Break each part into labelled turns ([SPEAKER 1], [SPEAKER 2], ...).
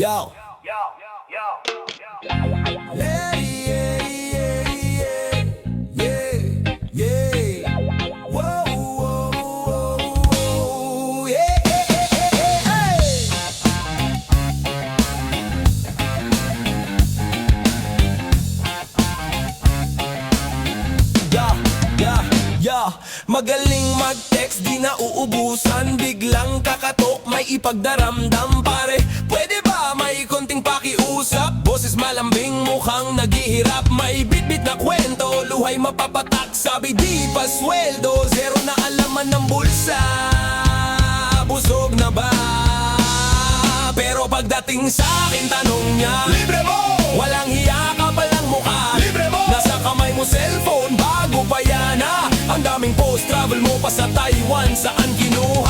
[SPEAKER 1] Yo. Yeah, yeah, yeah, yeah, yeah, yeah. Magaling mag-text, di na uubusan Biglang kakatok, may ipagdaramdam pare Pwede pakiusap? Boses malambing, mukhang naghihirap May bitbit na kwento, luhay mapapatak Sabi di pa sweldo, zero na alaman ng bulsa Busog na ba? Pero pagdating sa akin, tanong niya Libre mo! Walang hiya ka palang mukha Libre mo! Nasa kamay mo cellphone, bago pa yan ah Ang daming post, travel mo pa sa Taiwan Saan kinuha?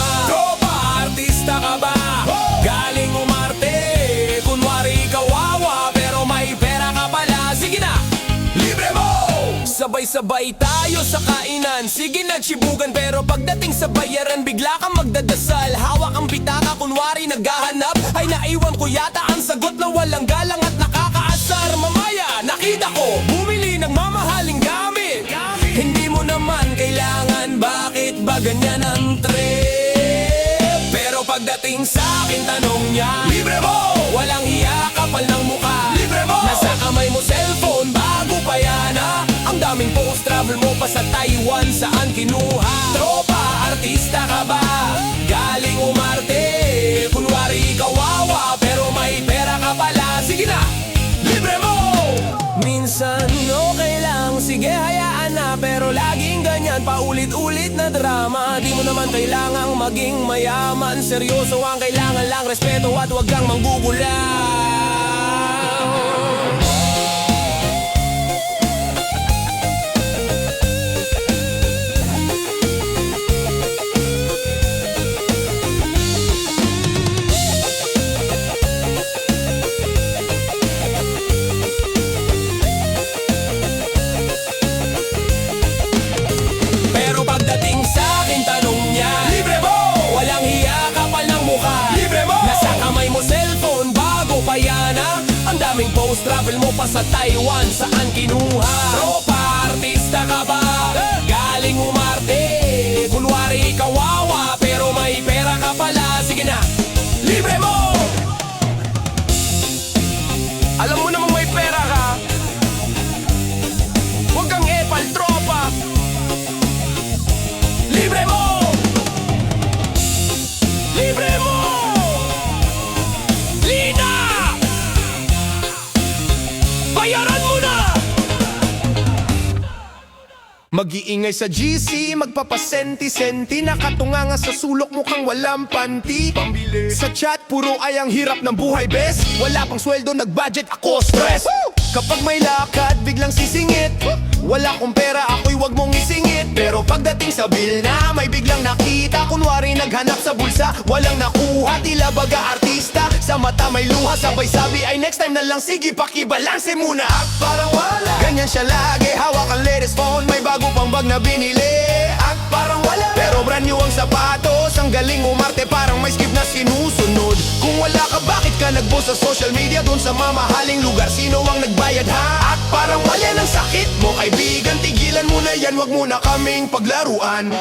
[SPEAKER 1] Sabay-sabay tayo sa kainan. Sige na chibugan Pero pagdating sa bayaran Bigla kang magdadasal. Hawak ang bitaka Kunwari naghahanap. Ay naiwan ko yata ang sagot Na walang galang at nakakaasar. Mamaya nakita ko Bumili ng mamahaling gamit. Hindi mo naman kailangan Bakit ba ganyan ang trip? Pero pagdating sa akin tanong niya sa Taiwan Saan kinuha? Tropa, artista ka ba? Galing umarte Kunwari kawawa Pero may pera ka pala Sige na! Libre mo! Minsan okay lang, sige hayaan na Pero laging ganyan, paulit-ulit na drama Di mo naman kailangang maging mayaman Seryoso ang kailangan lang, respeto at huwag kang manggugulang travel mo pa sa Taiwan Saan kinuha? Tropa, Mag-iingay sa GC, magpapasenti-senti. Nakatunganga sa sulok mukhang walang panty. Pambili. Sa chat, puro ay ang hirap ng buhay, bes. Wala pang sweldo, nag-budget ako, stress. Kapag may lakad, biglang sisingit. Wala kong pera, ako'y wag mong isingit. Pero pagdating sa bill na, may biglang nakita. Kunwari naghanap sa bulsa, walang nakuha. Tila baga sa mata may luha Sabay sabi ay next time na lang, sige pakibalanse muna. At parang wala Ganyan siya lagi, hawak ang latest phone May bago pang bag na binili. At parang wala Pero brand new ang sapatos Ang galing umarte, parang may skip na sinusunod. Kung wala ka, bakit ka nagpost sa social media Doon sa mamahaling lugar, sino ang nagbayad ha? At parang wala ng sakit mo kaibigan Tigilan mo na yan, wag mo na kaming paglaruan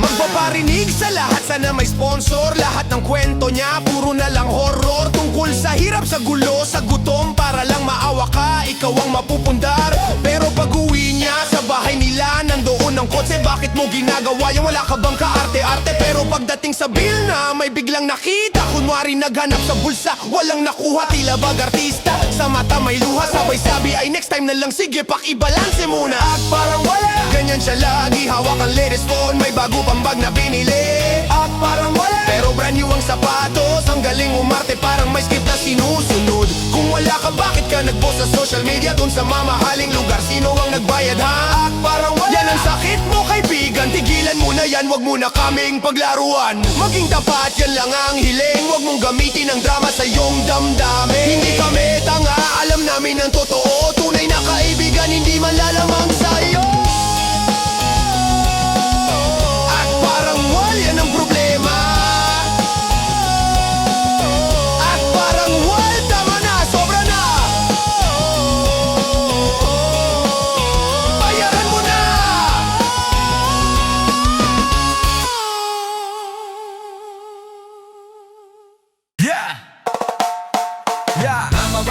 [SPEAKER 1] Magpaparinig sa lahat, sana may sponsor. Lahat ng kwento niya, puro na lang horror. Tungkol sa hirap, sa gulo, sa gutom Para lang maawa ka, ikaw ang mapupundar. Pero pag uwi niya sa bahay nila Nandoon ang kotse, bakit mo ginagawa yung Wala ka bang kaarte-arte? Pero pagdating sa bill na, may biglang nakita. Kunwari naghanap sa bulsa, walang nakuha. Tila bag artista, sa mata may luha. Sabay sabi ay time na lang, sige pakibalanse muna. At parang wala, ganyan siya lagi Hawak ang latest phone, may bago pang bag na binili. At parang wala, pero brand new ang sapatos Ang galing umarte, parang may skip na sinusunod. Kung wala ka, bakit ka nagpost sa social media Doon sa mamahaling lugar, sino ang nagbayad ha? At parang wala, yan ang sakit mo kaibigan. Tigilan mo na yan, wag mo na kaming paglaruan. Maging tapat, yan lang ang hiling. Wag mong gamitin ang drama sa iyong damdamin. Hindi kami tanga, alam namin ang totoo. Tunay na kaibigan, hindi man lalamang sa'yo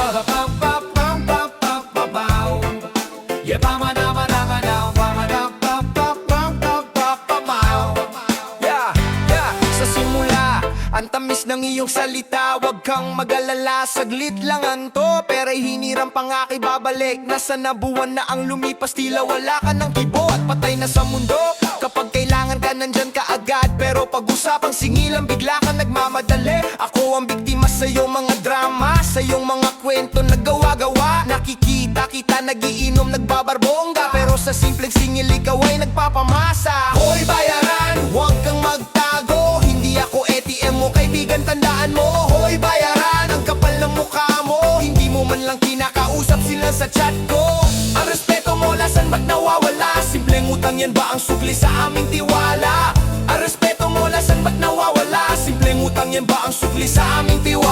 [SPEAKER 1] Ang tamis ng iyong salita Huwag kang mag-alala Saglit lang anto Pero hiniram pa nga kay babalik Nasa nabuwan na ang lumipas Tila wala ka ng kibo At patay na sa mundo Kapag kailangan ka nandyan ka agad Pero pag-usapang singilan Bigla ka nagmamadali. Ako ang biktima sa iyong mga drama Sa iyong mga kwento na gawa-gawa. Nakikita kita nagiinom nagbabarbongga. Pero sa simpleng singil ikaw ay nagpapamasa. Hoy bayaran, huwag kang magtago. Hindi ako ATM mo kaibigan tandaan mo. Hoy bayaran, ang kapal ng mukha mo. Hindi mo man lang kinakausap sila sa chat ko. Ang respeto mo lasan ba't nawawala utang yan ba ang sukli sa aming tiwala? Ang respeto mo lasan ba't nawawala? Simpleng utang yan ba ang sukli sa aming tiwala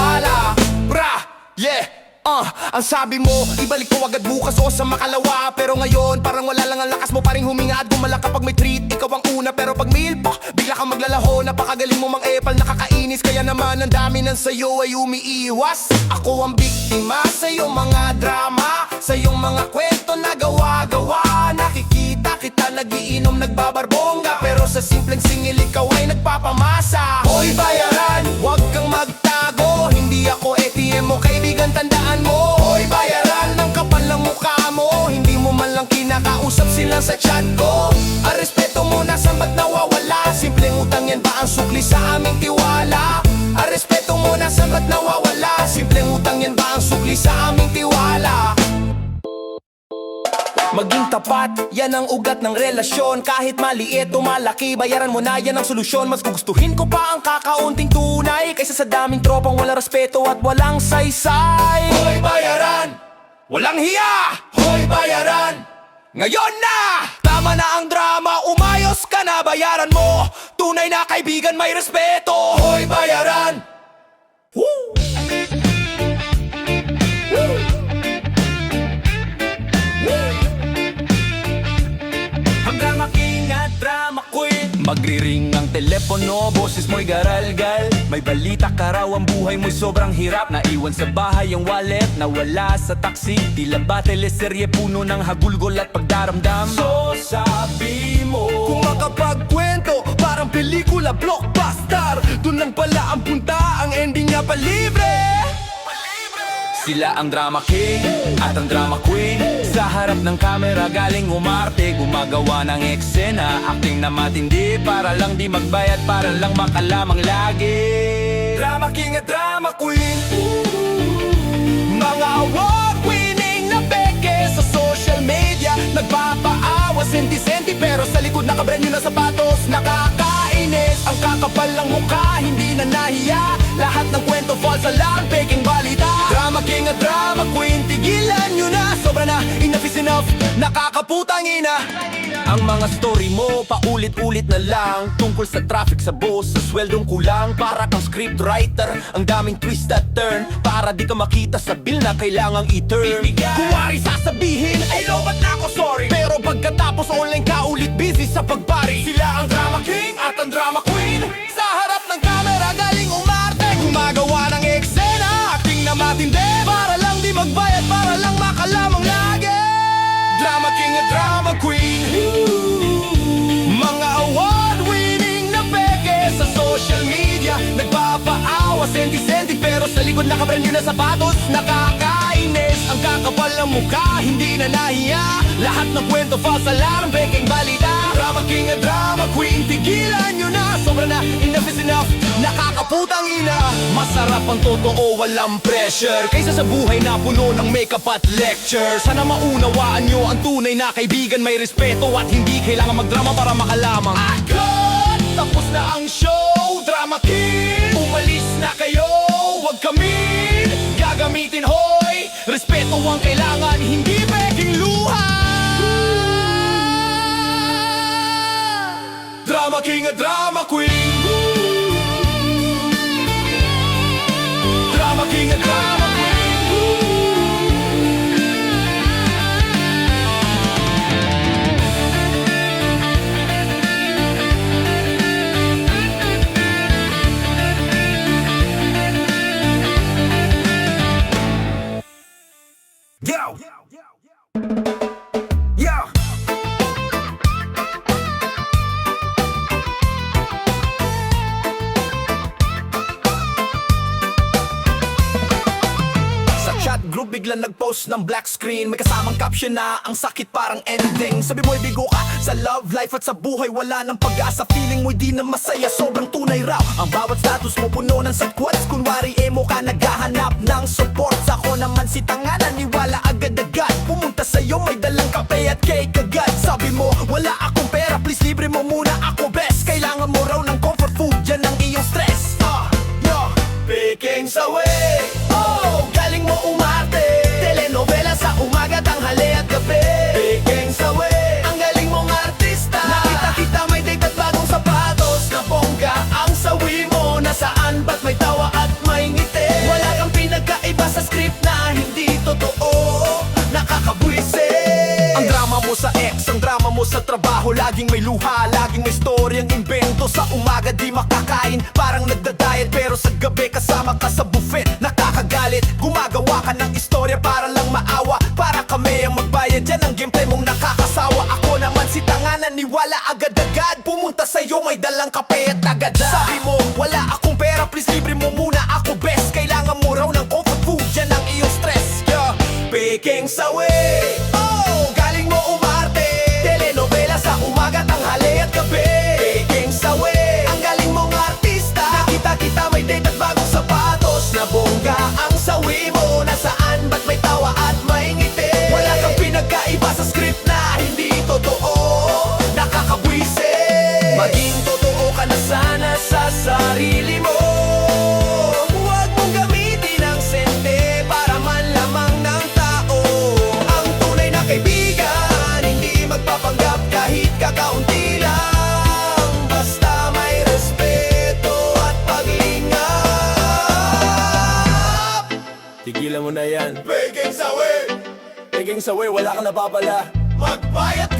[SPEAKER 1] Ah, ang sabi mo, ibalik ko agad bukas o sa makalawa. Pero ngayon, parang wala lang ang lakas mo Paring huminga at gumala kapag may treat. Ikaw ang una, pero pag meal pa Bigla kang maglalaho, napakagaling mo mang epal Nakakainis, kaya naman ang dami ng sayo ay umiiwas. Ako ang biktima sa iyong mga drama. Sa iyong mga kwento na gawa-gawa. Nakikita kita nagiinom, nagbabarbongga. Pero sa simpleng singil, ikaw ay nagpapamasa. Hoy bayaran, huwag kang magtago Hindi ako ATM mo, kaibigan tandaan mo. Hoy bayaran, ng kapal ng mukha mo. Hindi mo man lang kinakausap sila sa chat ko. Ang respeto mo nasan ba't nawawala? Simpleng utang yan ba ang sukli sa aming tiwala? Ang respeto mo nasan ba't nawawala? Simpleng utang yan ba ang sukli sa aming tiwala Maging tapat, yan ang ugat ng relasyon Kahit maliit o malaki, bayaran mo na yan ang solusyon Mas gugustuhin ko pa ang kakaunting tunay Kaysa sa daming tropang wala respeto at walang saysay Hoy bayaran! Walang hiya! Hoy bayaran! Ngayon na! Tama na ang drama, umayos ka na bayaran mo Tunay na kaibigan may respeto Hoy bayaran! Woo! Queen Magriring ang telepono, boses mo'y garalgal. May balita ka raw ang buhay mo'y sobrang hirap. Naiwan sa bahay ang wallet, nawala sa taxi. Tila ba teleserye puno ng hagulgol at pagdaramdam? So sabi mo Kung makapagkwento, parang pelikula blockbuster. Doon lang pala ang punta, ang ending niya pa libre sila ang drama king at ang drama queen. Sa harap ng camera galing umarte Gumagawa ng eksena. Acting na matindi Para lang di magbayad Para lang makalamang lagi. Drama king at drama queen. Mga award-winning na peke Sa social media. Nagpapaawa senti-senti Pero sa likod nakabrand na sapatos. Nakakainis Ang kakapal ng mukha Hindi na nahiya. Lahat ng kwento false alarm Peking balita At drama queen. Tigilan nyo na Sobra na. Enough is enough. Nakakaputang ina. Ang mga story mo Paulit-ulit na lang. Tungkol sa traffic sa boss Sa sweldong kulang. Para kang script writer Ang daming twist at turn. Para di ka makita sa bill na kailangang i-turn. Kuwari sasabihin Ay lobat na ako sorry. Pero pagkatapos online ka ulit busy sa pagbari. Sila ang drama king at ang drama queen likod nakabrand yun na sapatos Nakakainis. Ang kakapal ng mukha Hindi na nahiya. Lahat ng kwento false alarm Peking balita. Drama king at drama queen Tigilan nyo na. Sobra na Enough is enough. Nakakaputang ina. Masarap ang totoo Walang pressure. Kaysa sa buhay na puno ng makeup at lecture. Sana maunawaan nyo Ang tunay na kaibigan. May respeto At hindi kailangan magdrama Para makalamang. Agad Tapos na ang show. Drama king Umalis na kayo Huwag kami Gagamitin hoy. Respeto ang kailangan Hindi peking luha. Drama king at drama queen nag-post ng black screen. May kasamang caption na ang sakit parang ending. Sabi mo'y bigo ka sa love life at sa buhay Wala nang pag-asa. Feeling mo'y di na masaya Sobrang tunay raw. Ang bawat status mo puno ng sagkwats Kunwari emo ka naghahanap ng support. Ako naman si tanga naniwala agad-agad. Pumunta sa'yo may dalang kape at cake agad. Sabi mo wala akong pera please libre mo muna ako best. Kailangan mo raw ng comfort food Yan ang iyong stress. Ah, yo, picking sa sa trabaho Laging may luha, laging may storyang invento Sa umaga di makakain, parang nagda-diet. Pero sa gabi kasama ka sa buffet Nakakagalit, gumagawa ka ng istorya para lang maawa Para kami ang magbayad. Yan ang gameplay mong nakakasawa. Ako naman si tanga naniwala agad-agad. Pumunta sa'yo may dalang kape at agad Sabi mo, wala akong pera, please libre mo muna ako best. Kailangan mo raw ng comfort food, yan ang iyong stress. Yeah. Picking sa way Begging sa way, wala ka nababala. Magbayad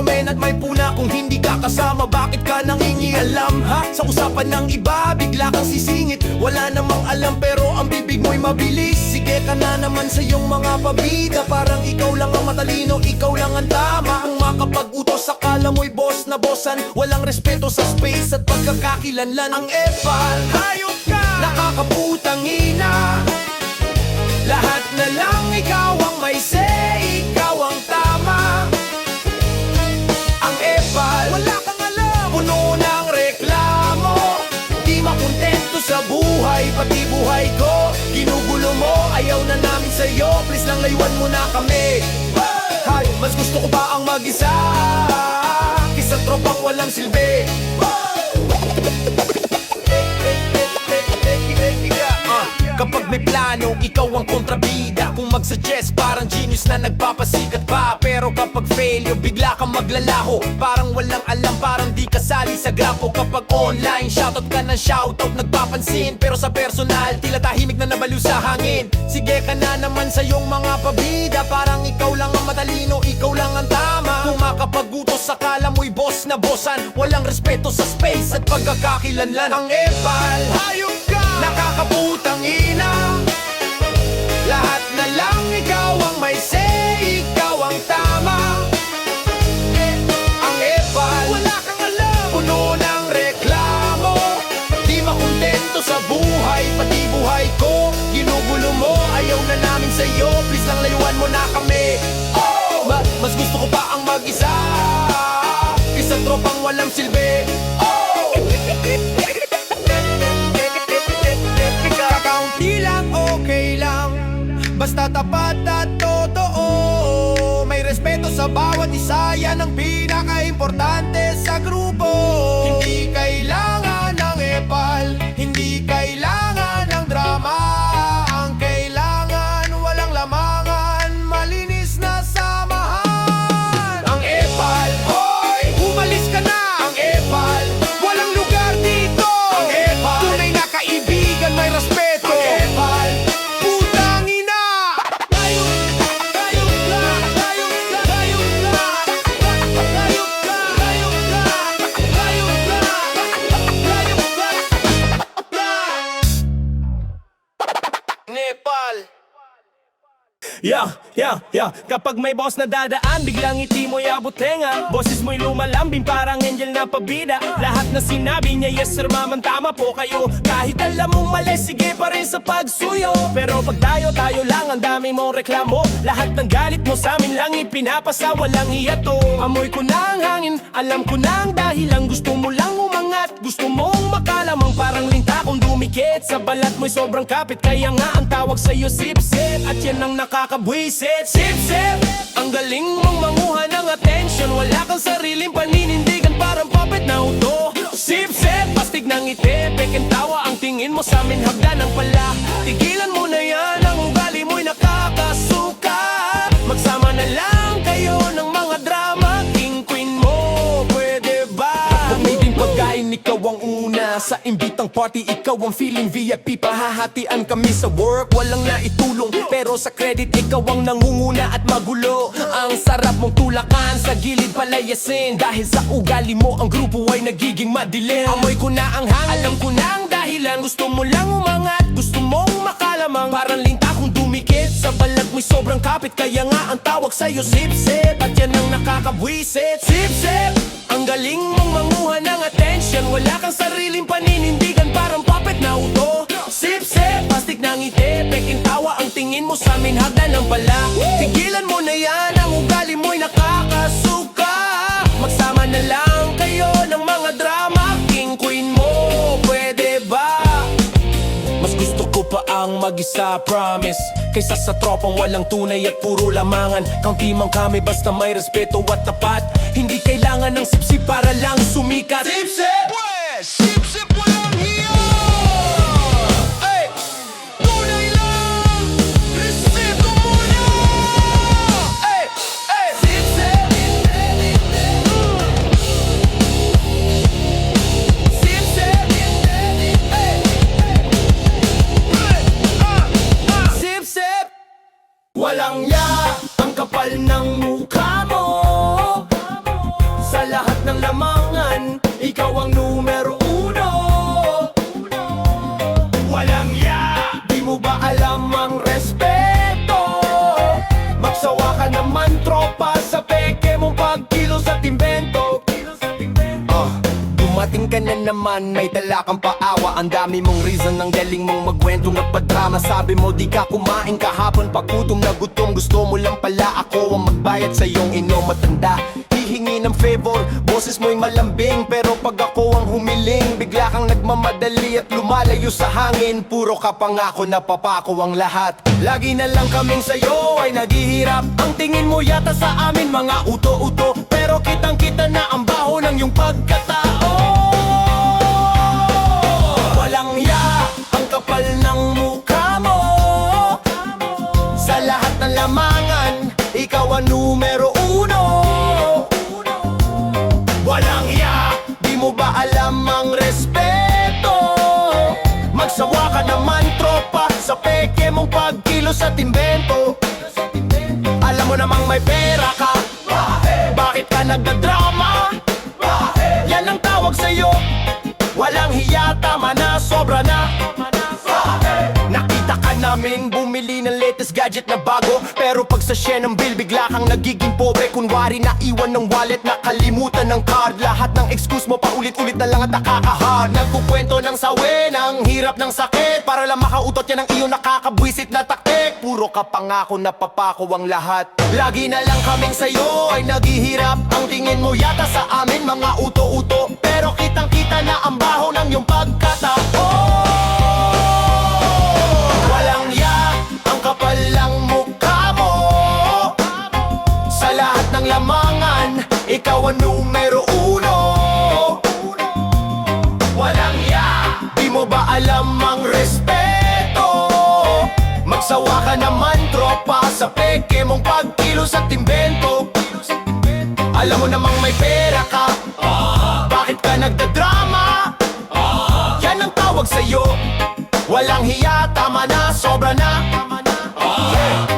[SPEAKER 1] komen at may puna Kung hindi ka kasama, bakit ka nangingialam ha? Sa usapan ng iba, bigla kang sisingit. Wala namang alam pero ang bibig mo'y mabilis. Sige ka na naman sa iyong mga pabida Parang ikaw lang ang matalino, ikaw lang ang tama. Kung makapag-utos, akala mo'y boss na bossan. Walang respeto sa space at pagkakakilanlan. Ang epal, hayop ka! Nakakaputang ina. Lahat na lang ikaw ang kami. Hay, mas gusto ko pa ang mag-isa. Kisa tropang walang silbi. Ah, Kapag may plano, ikaw ang kontrabida Kung magsuggest, parang genius na nagpapasikat pa. Pero kapag failure, bigla kang maglalaho. Parang walang alam, parang di kasali sa grapo Kapag online, shoutout ka ng shoutout Nagpapansin, pero sa personal Tila tahimik na nabaliw sa hangin. Sige ka na naman sa iyong mga pabida. Parang ikaw lang ang matalino, ikaw lang ang tama. Kung makapagutos, akala mo'y boss na bossan. Walang respeto sa space at pagkakakilanlan. Ang epal, hayop ka! Nakakaputang ina! Lahat na lang may say Ikaw ang tama. Ang epal Wala kang alam. Puno ng reklamo. Di makontento sa buhay Pati buhay ko. Ginugulo mo Ayaw na namin sa'yo. Please lang layuan mo na kami. Oh! Ma- Mas gusto ko pa ang mag-isa. Isang tropang walang silbi. Oh! Kakaunti lang, okay lang. Basta tapat pinaka-importante sa grupo Kapag may boss na dadaan Biglang ngiti mo'y abot tenga Boses mo'y lumalambing Parang angel na pabida. Lahat na sinabi niya Yes sir maman tama po kayo. Kahit alam mong mali Sige pa rin sa pagsuyo. Pero pag tayo tayo lang Ang dami mong reklamo. Lahat ng galit mo sa amin lang Ipinapasa walang hiyato Amoy ko na ang hangin Alam ko na ang dahilan Gusto mo lang umangat Gusto mong makalamang Parang linta kung dumikit Sa balat mo'y sobrang kapit Kaya nga ang tawag sa'yo sip-sip. At yan ang nakakabwisit. Sip-sip Ang galing mong manguha ng attention. Wala kang sariling paninindigan Parang puppet na uto. Sip-sip Pastig ng ngiti Peking tawa Ang tingin mo sa amin Hagdan ng pala. Tigilan mo una Imbitang party ikaw ang feeling VIP Pahahatian kami sa work Walang naitulong. Pero sa credit ikaw ang nangunguna at magulo. Ang sarap mong tulakan Sa gilid palayasin. Dahil sa ugali mo Ang grupo ay nagiging madilim. Amoy ko na ang hangin. Alam ko na ang dahilan. Gusto mo lang umangat Gusto mong makalamang. Parang linta kung dumikit Sa balat mo'y sobrang kapit. Kaya nga ang tawag sa'yo sip-sip At yan ang nakakabwisit. Sip-sip Ang galing mong manguha ng attention. Wala kang sariling paninindigan tingin mo sa amin Hagdan ng bala Tigilan mo na yan Ang ugali mo'y nakakasuka. Magsama na lang kayo ng mga drama King queen mo Pwede ba? Mas gusto ko pa ang mag-isa, promise. Kaysa sa tropang walang tunay at puro lamangan. Kaunti man kami basta may respeto at tapat. Hindi kailangan ng sipsip para lang sumikat. Sipsip! Kapal ng mukha mo. Sa lahat ng lamangan, ikaw ang numero uno. Walang ya, di mo ba alam ang respeto? Magsawa ka naman tropa sa peke mong pagkilos at invento Ah, Dumating ka na naman, may dala kang paawa. Ang dami mong reason, ang galing mong magwento Nagpadrama, sabi mo di ka kumain kahapon. Pagkutom na gutom, gusto mo lang pala Ako ang magbayad sa iyong inom matanda Hihingi ng favor, boses mo'y malambing Pero pag ako ang humiling Bigla kang nagmamadali at lumalayo sa hangin. Puro ka pangako na papako ang lahat. Lagi na lang kaming sayo ay naghihirap. Ang tingin mo yata sa amin mga uto-uto Pero kitang kita na ang baho ng iyong pagkatao gadget na bago. Pero pag sa share ng bill, bigla kang nagiging pobre. Kunwari naiwan ng wallet, nakalimutan ng card. Lahat ng excuse mo paulit-ulit na lang at nakakahard. Nagkukwento ng sawi, ng hirap ng sakit. Para lang makautot yan ang iyong nakakabwisit na taktik. Puro ka pangako na papako ang lahat. Lagi na lang kaming sayo ay naghihirap. Ang tingin mo yata sa amin mga uto-uto. Pero kitang-kita na ang baho ng iyong pagkatao ang numero uno. Walang ya, di mo ba alam ang respeto? Magsawa ka naman tropa sa peke mong pagkilos at invento Alam mo namang may pera ka. Bakit ka nagdadrama? Yan ang tawag sa'yo. Walang hiya, tama na, sobra na.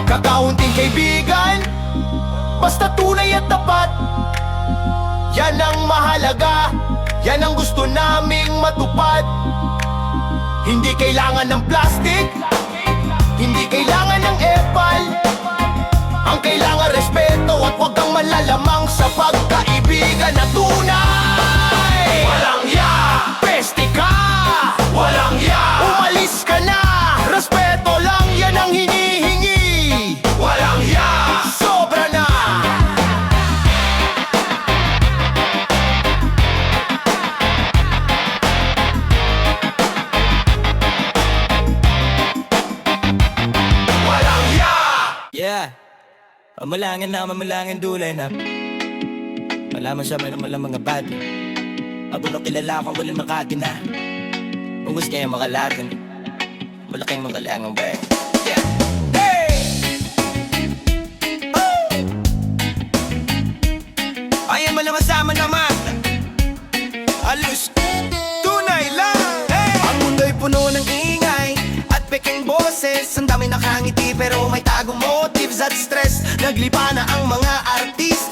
[SPEAKER 1] Kakaunting kaibigan Basta tunay at tapat Yan ang mahalaga. Yan ang gusto naming matupad. Hindi kailangan ng plastic. Hindi kailangan ng epal.
[SPEAKER 2] Respeto At huwag kang malalamang sa pagkaibigan na tunay
[SPEAKER 1] Mamalangin na mamalangin dulay na. Malaman siya may naman mga bad. Na kilala kung walang makagina Kung gusto kayo makalatin Malaking makalangan ba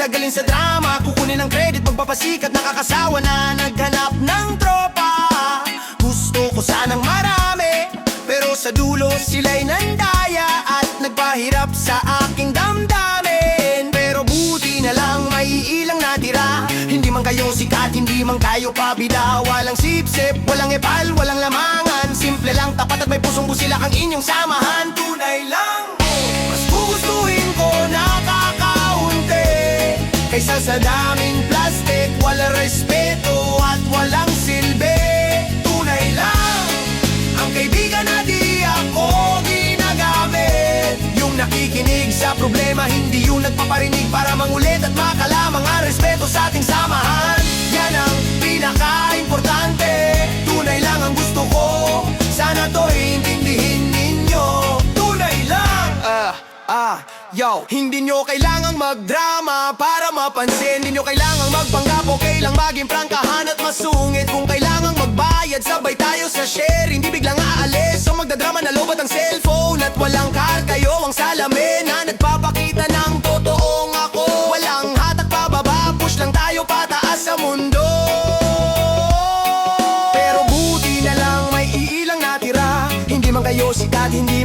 [SPEAKER 1] artista Galing sa drama Kukunin ang credit Magpapasikat Nakakasawa na Naghanap ng tropa. Gusto ko sanang marami Pero sa dulo sila'y nandaya At nagpahirap sa aking damdamin. Pero buti na lang may ilang natira Hindi man kayo sikat, hindi man kayo pabida. Walang sipsip, walang epal, walang lamangan Simple lang, tapat at may pusong busila ang inyong samahan Nagpaparinig para mangulit At makalamang ang respeto sa ating samahan. Yan ang pinaka-importante. Tunay lang ang gusto ko. Sana to'y intindihin ninyo. Tunay lang. Ah, ah, yo. Hindi nyo kailangang magdrama Para mapansin. Hindi nyo kailangang magpanggap. Okay lang maging prangkahan at masungit. Kung kailangang magbayad Sabay tayo sa share. Hindi biglang aalis. So magdadrama na lobat ang cellphone At walang car kayo ang salamin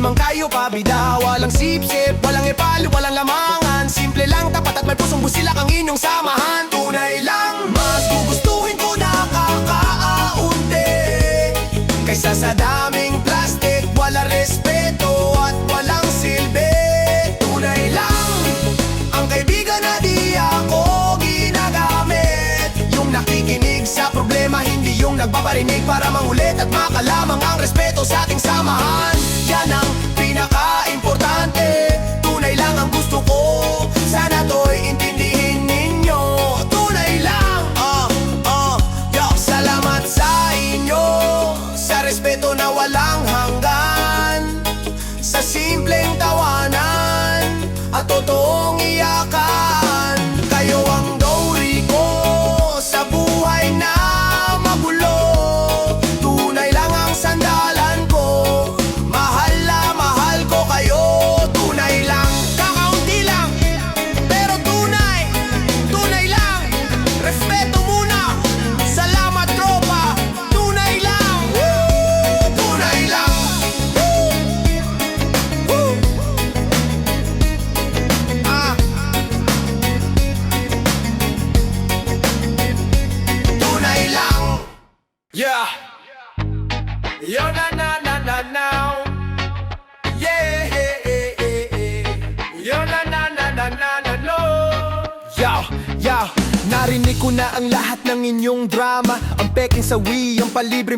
[SPEAKER 1] man kayo pabida. Walang sipsip, walang epal, walang lamangan. Simple lang, tapat at may pusong busilak ang inyong samahan. Tunay lang, mas gugustuhin ko nakakaaunti Kaysa sa daming plastic, wala respeto at walang silbi. Tunay lang, ang kaibigan na ako ginagamit. Yung nakikinig sa problema Hindi yung nagpaparinig para mangulit At makalamang ang respeto sa ating samahan Yan ang pinaka-importante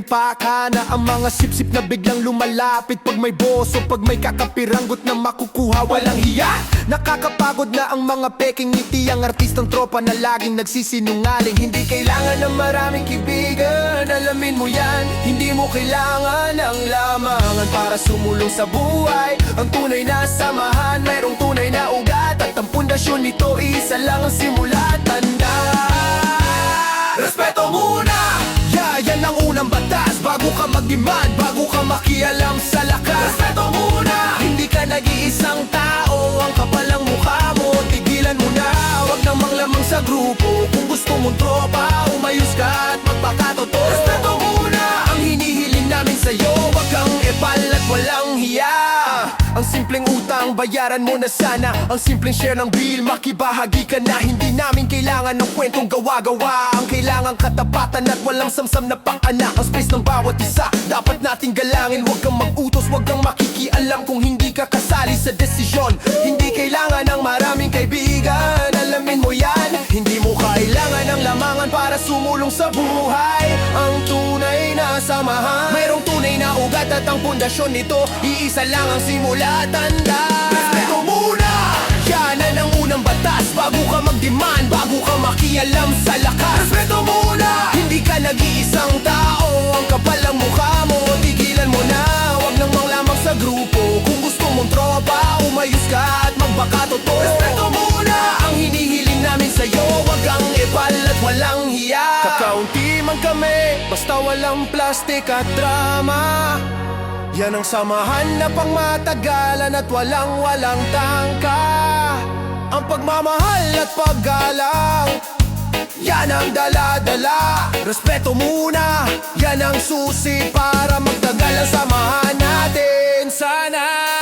[SPEAKER 1] ang palibreng pakana Ang mga sip-sip na biglang lumalapit. Pag may boso, pag may kakapiranggot na makukuha Walang hiya. Nakakapagod na ang mga peking ngiti Ang artistang tropa na laging nagsisinungaling. Hindi kailangan ng maraming kibigan Alamin mo yan. Hindi mo kailangan ng lamangan Para sumulong sa buhay. Ang tunay na samahan Mayroong tunay na ugat. At ang pundasyon nito isa lang ang simula. Tanda Respeto muna unang batas. Bago ka mag-demand Bago ka makialam sa lakas. Respeto muna Hindi ka nag-iisang tao. Ang kapalang mukha mo Tigilan mo na. Huwag nang manglamang sa grupo Kung gusto mong tropa Umayos ka at magpakatotoo. Respeto muna Ang hinihiling namin sa'yo. Huwag kang epal at walang hiya utang bayaran mo na sana. Ang simpleng share ng bill. Makibahagi ka na. Hindi namin kailangan ng kwentong gawa-gawa. Ang kailangan katapatan at walang samsam na pakana Ang space ng bawat isa. Dapat nating galangin. Huwag kang mag-utos, huwag kang makikialam Kung hindi ka kasali sa desisyon. Hindi kailangan ng maraming kaibigan. Alamin mo yan. Hindi mo kailangan ng lamangan para sumulong sa buhay. Ang samahan Mayroong tunay na ugat at ang pundasyon nito Iisa lang ang simula at tanda. Respeto muna! Yan ang unang batas Bago ka mag-demand Bago ka makialam sa lakas. Respeto muna! Hindi ka nag-iisang tao Ang kapal ang mukha mo Tigilan mo na. Huwag nang manglamang sa grupo Kung gusto mong tropa Umayos ka at magbaka totoo. Respeto muna! Ang hinihiling namin sa'yo Huwag kang ipal at walang hiya. Kakaunti man kami Basta walang plastic at drama. Yan ang samahan na pangmatagalan at walang walang tangka. Ang pagmamahal at paggalang Yan ang dala-dala. Respeto muna Yan ang susi para magtagal ang samahan natin. Sana